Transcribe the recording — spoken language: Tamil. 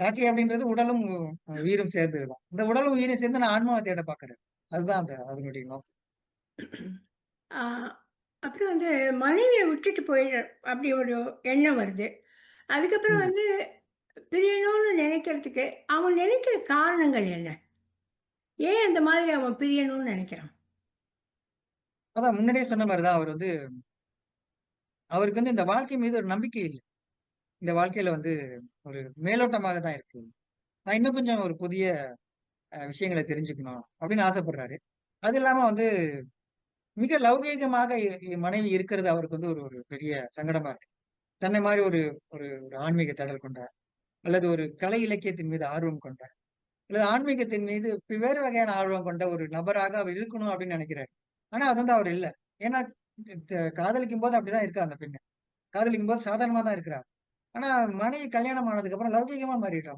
யாக்கை அப்படின்றது உடலும் உயிரும் சேர்ந்ததுதான். இந்த உடலும் உயிரும் சேர்ந்து நான் ஆன்மாவ தேட பார்க்கிறேன். அதுதான் அந்த அதனுடைய நோக்கம். அப்புறம் வந்து மனைவிய விட்டுட்டு போயிற அப்படி ஒரு எண்ணம் வருது. அதுக்கப்புறம். வந்து பிரியணும்னு நினைக்கிறதுக்கு, அவன் நினைக்கிற காரணங்கள் என்ன? ஏன் அந்த மாதிரி அவன் பிரியணும்னு நினைக்கிறான்? அதான் முன்னாடியே சொன்ன மாரி தான் அவர் வந்து அவருக்கு வந்து இந்த வாழ்க்கை மீது ஒரு நம்பிக்கை இல்ல. இந்த வாழ்க்கையில வந்து ஒரு மேலோட்டமாக தான் இருக்கு. நான் இன்னும் கொஞ்சம் ஒரு புதிய விஷயங்களை தெரிஞ்சுக்கணும் அப்படின்னு ஆசைப்படுறாரு. அது இல்லாம வந்து மிக லௌகீகமாக மனைவி இருக்கிறது அவருக்கு வந்து ஒரு ஒரு பெரிய சங்கடமா இருக்கு. தன்னை மாதிரி ஒரு ஒரு ஒரு ஆன்மீக தேடல் கொண்ட, அல்லது ஒரு கலை இலக்கியத்தின் மீது ஆர்வம் கொண்ட, அல்லது ஆன்மீகத்தின் மீது வேறு வகையான ஆர்வம் கொண்ட ஒரு நபராக அவர் இருக்கணும் அப்படின்னு நினைக்கிறாரு ஆனா அது வந்து அவர் இல்லை ஏன்னா காதலிக்கும் போது அப்படிதான் இருக்கா அந்த பெண்ணு. காதலிக்கும் போது சாதாரணமா தான் இருக்கிறார் ஆனா மனைவி கல்யாணம் ஆனதுக்கு அப்புறம் லௌகிகமா மாறிடுறா.